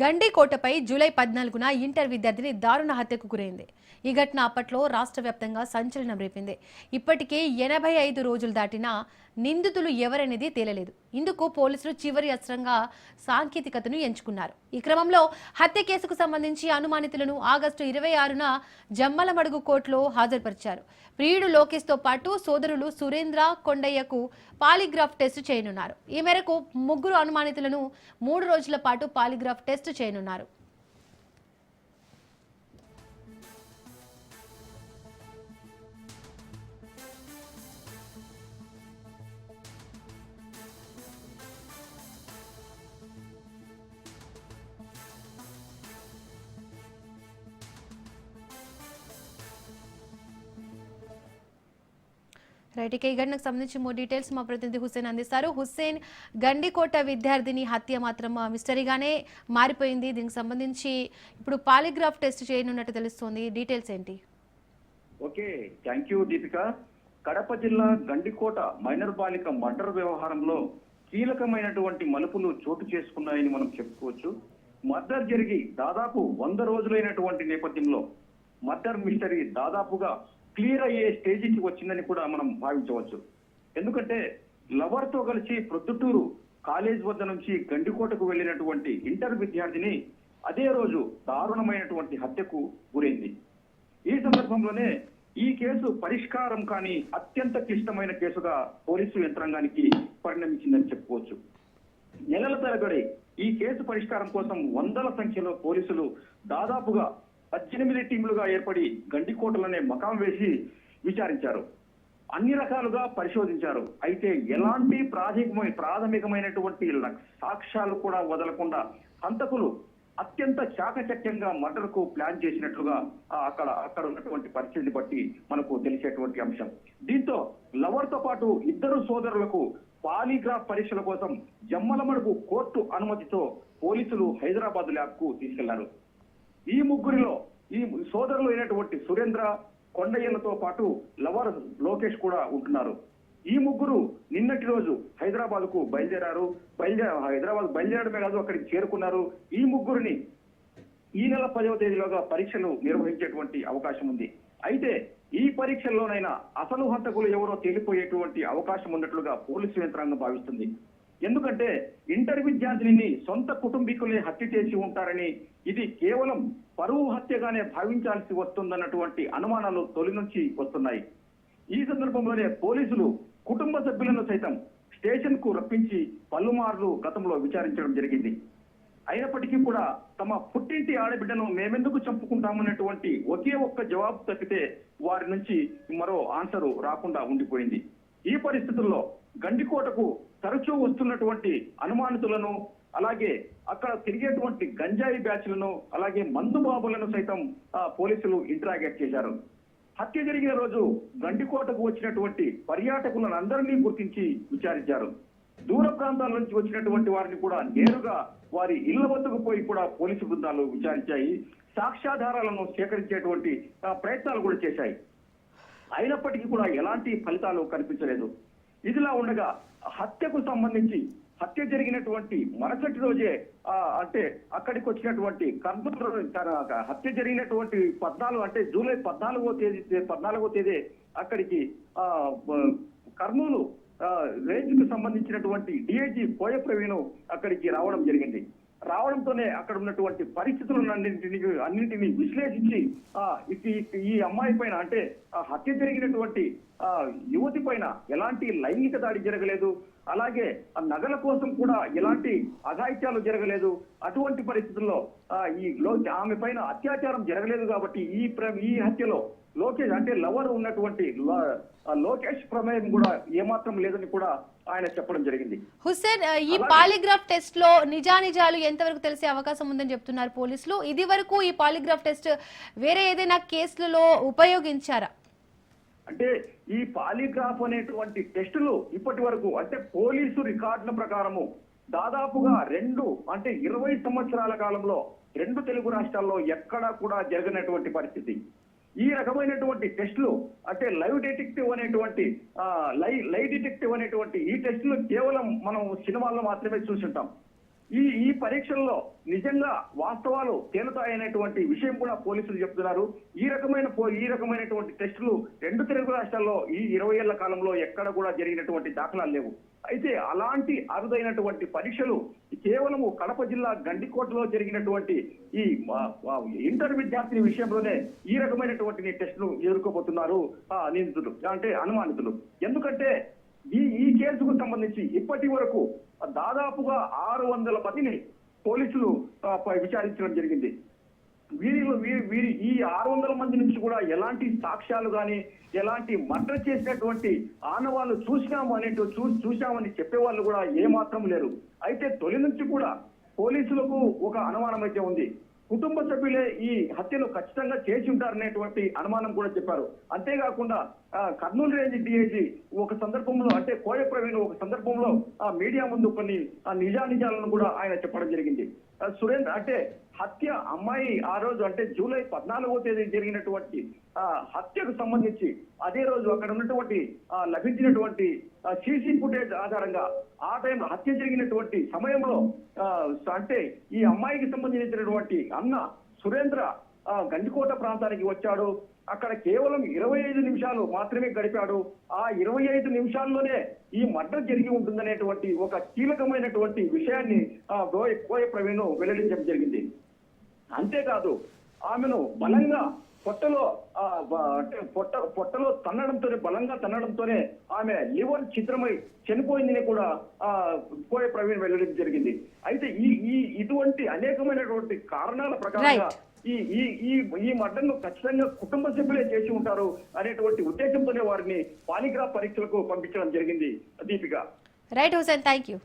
గండికోటపై July పద్నాలుగున inter విద్యార్థిని దారుణ హత్యకు గురైంది. ఈ ఘటన అప్పట్లో రాష్ట్ర వ్యాప్తంగా సంచలనం రేపింది. ఇప్పటికే ఎనభై ఐదు రోజులు దాటినా నిందితులు ఎవరనేది తేలలేదు. ఇందుకు పోలీసులు చివరి అస్త్రంగా సాంకేతికతను ఎంచుకున్నారు. ఈ క్రమంలో హత్య కేసుకు సంబంధించి అనుమానితులను ఆగస్టు ఇరవై ఆరున జమ్మలమడుగు కోర్టులో హాజరుపరిచారు. ప్రియుడు లోకేష్తో పాటు సోదరులు సురేంద్ర కొండయ్యకు పాలిగ్రాఫ్ టెస్ట్ చేయనున్నారు. ఈ మేరకు ముగ్గురు అనుమానితులను మూడు రోజుల పాటు పాలిగ్రాఫ్ టెస్ట్ చేయనున్నారు. రైట్ ఇక ఈ ఘటనకు సంబంధించి మోర్ డీటెయిల్స్ మా ప్రతినిధి హుస్సేన్ అందిస్తారు. హుస్సేన్ గండికోట విద్యార్థిని హత్య మాత్రం మిస్టరీగానే మారిపోయింది. దీనికి సంబంధించి ఇప్పుడు పాలిగ్రాఫ్ టెస్ట్ చేయనున్నట్టు తెలుస్తోంది. డీటెయిల్స్ ఏంటి? Okay thank you Deepika. Kadapa జిల్లా గండికోట మైనర్ బాలిక మర్డర్ వ్యవహారంలో కీలకమైనటువంటి మలుపులు చోటు చేసుకున్నాయని మనం చెప్పుకోవచ్చు. మర్డర్ జరిగి దాదాపు వంద రోజులైనటువంటి నేపథ్యంలో మర్డర్ మిస్టరీ దాదాపుగా క్లియర్ అయ్యే స్టేజికి వచ్చిందని కూడా మనం భావించవచ్చు. ఎందుకంటే లవర్తో కలిసి ప్రొద్దుటూరు కాలేజ్ వద్ద నుంచి గండికోటకు వెళ్ళినటువంటి ఇంటర్ విద్యార్థిని అదే రోజు దారుణమైనటువంటి హత్యకు గురైంది. ఈ సందర్భంలోనే ఈ కేసు పరిష్కారం కాని అత్యంత క్లిష్టమైన కేసుగా పోలీసు యంత్రాంగానికి పరిణమించిందని చెప్పుకోవచ్చు. నెలల తరబడి ఈ కేసు పరిష్కారం కోసం వందల సంఖ్యలో పోలీసులు దాదాపుగా పద్దెనిమిది టీంలుగా ఏర్పడి గండికోటలనే మకాం వేసి విచారించారు. అన్ని రకాలుగా పరిశోధించారు. అయితే ఎలాంటి ప్రాథమికమైన ప్రాథమికమైనటువంటి సాక్ష్యాలు కూడా వదలకుండా హంతకులు అత్యంత చాకచక్యంగా మర్డర్కు ప్లాన్ చేసినట్లుగా అక్కడ అక్కడ ఉన్నటువంటి పరిస్థితిని బట్టి మనకు తెలిసేటువంటి అంశం. దీంతో లవర్తో పాటు ఇద్దరు సోదరులకు పాలీగ్రాఫ్ పరీక్షల కోసం జమ్మలమడుగు కోర్టు అనుమతితో పోలీసులు హైదరాబాద్ ల్యాబ్కు తీసుకెళ్ళారు. ఈ ముగ్గురిలో ఈ సోదరులు అయినటువంటి సురేంద్ర కొండయ్యలతో పాటు లవర్ లోకేష్ కూడా ఉంటున్నారు. ఈ ముగ్గురు నిన్నటి రోజు హైదరాబాద్కు బయలుదేరారు. బయలుదేర హైదరాబాద్ బయలుదేరడమే కాదు అక్కడికి చేరుకున్నారు. ఈ ముగ్గురిని ఈ నెల పదవ తేదీలోగా పరీక్షలు నిర్వహించేటువంటి అవకాశం ఉంది. అయితే ఈ పరీక్షల్లోనైనా అసలు హంతకులు ఎవరో తేలిపోయేటువంటి అవకాశం ఉన్నట్లుగా పోలీసు యంత్రాంగం భావిస్తుంది. ఎందుకంటే ఇంటర్ విద్యార్థిని సొంత కుటుంబీకులే హత్య చేసి ఉంటారని ఇది కేవలం పరువు హత్యగానే భావించాల్సి వస్తుందన్నటువంటి అనుమానాలు తొలి నుంచి వస్తున్నాయి. ఈ సందర్భంలోనే పోలీసులు కుటుంబ సభ్యులను సైతం స్టేషన్కు రప్పించి పలుమార్లు గతంలో విచారించడం జరిగింది. అయినప్పటికీ కూడా తమ పుట్టింటి ఆడబిడ్డను మేమెందుకు చంపుకుంటామన్నటువంటి ఒకే ఒక్క జవాబు తప్పితే వారి నుంచి మరో ఆన్సర్ రాకుండా ఉండిపోయింది. ఈ పరిస్థితుల్లో గండికోటకు తరచూ వస్తున్నటువంటి అనుమానితులను అలాగే అక్కడ తిరిగేటువంటి గంజాయి బ్యాచ్లను అలాగే మందు బాబులను సైతం ఆ, పోలీసులు ఇంటరాగేట్ చేశారు. హత్య జరిగిన రోజు గండికోటకు వచ్చినటువంటి పర్యాటకులను అందరినీ గుర్తించి విచారించారు. దూర ప్రాంతాల నుంచి వచ్చినటువంటి వారిని కూడా నేరుగా వారి ఇళ్ళ వద్దకు పోయి కూడా పోలీసు బృందాలు విచారించాయి. సాక్ష్యాధారాలను సేకరించేటువంటి ప్రయత్నాలు కూడా చేశాయి. అయినప్పటికీ కూడా ఎలాంటి ఫలితాలు కనిపించలేదు. ఇదిలా ఉండగా హత్యకు సంబంధించి హత్య జరిగినటువంటి మరుసటి రోజే అంటే అక్కడికి వచ్చినటువంటి కర్నూలు తన హత్య జరిగినటువంటి పద్నాలుగు అంటే జూలై పద్నాలుగో తేదీ పద్నాలుగో తేదీ అక్కడికి ఆ కర్నూలు రేంజ్కు సంబంధించినటువంటి డిఐజీ పోయ ప్రవీణ్ అక్కడికి రావడం జరిగింది. రావడంతోనే అక్కడ ఉన్నటువంటి పరిస్థితులను అన్నింటిని అన్నింటినీ విశ్లేషించి ఆ ఈ అమ్మాయి పైన అంటే ఆ హత్య జరిగినటువంటి ఆ యువతి పైన ఎలాంటి లైంగిక దాడి జరగలేదు. అలాగే ఆ నగల కోసం కూడా ఎలాంటి అఘాయిత్యాలు జరగలేదు. అటువంటి పరిస్థితుల్లో ఆ ఈ ఆమె పైన అత్యాచారం జరగలేదు కాబట్టి ఈ ఈ హత్యలో లోకేష్ అంటే లవర్ ఉన్నటువంటి లోకేష్ ప్రమేయం కూడా ఏమాత్రం లేదని కూడా ఆయన చెప్పడం జరిగింది. హుస్సేన్ ఈ పాలిగ్రాఫ్ టెస్ట్లో నిజానిజాలు ఎంతవరకు తెలిసే అవకాశం ఉందని చెప్తున్నారు పోలీసులు? ఇది వరకు ఈ పాలిగ్రాఫ్ టెస్ట్ వేరే ఏదైనా కేసులలో ఉపయోగించారా? అంటే ఈ పాలిగ్రాఫ్ అనేటువంటి టెస్టులు ఇప్పటి వరకు అంటే పోలీసు రికార్డుల ప్రకారము దాదాపుగా రెండు అంటే ఇరవై సంవత్సరాల కాలంలో రెండు తెలుగు రాష్ట్రాల్లో ఎక్కడా కూడా జరగనటువంటి పరిస్థితి. ఈ రకమైనటువంటి టెస్టులు అంటే లైవ్ డిటెక్టివ్ అనేటువంటి లై లైవ్ డిటెక్టివ్ అనేటువంటి ఈ టెస్టులు కేవలం మనం సినిమాల్లో మాత్రమే చూసుంటాం. ఈ ఈ పరీక్షల్లో నిజంగా వాస్తవాలు తేలుతాయనేటువంటి విషయం కూడా పోలీసులు చెప్తున్నారు. ఈ రకమైన పో- ఈ రకమైనటువంటి టెస్టులు రెండు తెలుగు రాష్ట్రాల్లో ఈ ఇరవై ఏళ్ళ కాలంలో ఎక్కడ కూడా జరిగినటువంటి దాఖలాలు లేవు. అయితే అలాంటి అరుదైనటువంటి పరీక్షలు కేవలము కడప జిల్లా గండికోటలో జరిగినటువంటి ఈ ఇంటర్ విద్యార్థిని విషయంలోనే ఈ రకమైనటువంటి టెస్టులు ఎదుర్కోబోతున్నారు నిందితులు అంటే అనుమానితులు. ఎందుకంటే ఈ ఈ కేసుకు సంబంధించి ఇప్పటి వరకు దాదాపుగా ఆరు వందల మందిని పోలీసులు విచారించడం జరిగింది. వీరిలో వీరి వీరి ఈ ఆరు వందల మంది నుంచి కూడా ఎలాంటి సాక్ష్యాలు కానీ ఎలాంటి మర్డర్ చేసినటువంటి ఆనవాళ్ళు చూసినాము అనేటు చూ చూశామని చెప్పేవాళ్ళు కూడా ఏమాత్రం లేరు. అయితే తొలి నుంచి కూడా పోలీసులకు ఒక అనుమానం అయితే ఉంది. కుటుంబ సభ్యులే ఈ హత్యలు ఖచ్చితంగా చేసి ఉంటారనేటువంటి అనుమానం కూడా చెప్పారు. అంతేకాకుండా కర్నూలు రేంజ్ డిఐజీ ఒక సందర్భంలో అంటే కోయ ప్రవీణ్ ఒక సందర్భంలో ఆ మీడియా ముందు కొన్ని ఆ, నిజానిజాలను కూడా ఆయన చెప్పడం జరిగింది. సురేంద్ర అంటే హత్య అమ్మాయి ఆ రోజు అంటే జూలై పద్నాలుగో తేదీ జరిగినటువంటి ఆ హత్యకు సంబంధించి అదే రోజు అక్కడ ఉన్నటువంటి ఆ, లభించినటువంటి సీసీ ఫుటేజ్ ఆధారంగా ఆ టైం హత్య జరిగినటువంటి సమయంలో ఆ, అంటే ఈ అమ్మాయికి సంబంధించినటువంటి అన్న సురేంద్ర గండికోట ప్రాంతానికి వచ్చాడు. అక్కడ కేవలం ఇరవై ఐదు నిమిషాలు మాత్రమే గడిపాడు. ఆ ఇరవై ఐదు నిమిషాల్లోనే ఈ మర్డర్ జరిగి ఉంటుందనేటువంటి ఒక కీలకమైనటువంటి విషయాన్ని ఆ, గోయ కోయ ప్రవీణ్ వెల్లడించడం జరిగింది. అంతేకాదు ఆమెను బలంగా పొట్టలో ఆ, అంటే పొట్ట పొట్టలో తన్నడంతోనే బలంగా తన్నడంతోనే ఆమె లివర్ చిత్రమై చనిపోయిందని కూడా ఆ కోయ ప్రవీణ్ వెల్లడించడం జరిగింది. అయితే ఈ ఈ ఇటువంటి అనేకమైనటువంటి కారణాల ప్రకారంగా ఈ ఈ ఈ ఈ మర్డర్ను ఖచ్చితంగా కుటుంబ సభ్యులే చేసి ఉంటారు అనేటువంటి ఉద్దేశంతోనే వారిని పాలిగ్రాఫ్ పరీక్షలకు పంపించడం జరిగింది Deepika. Right Hussain thank you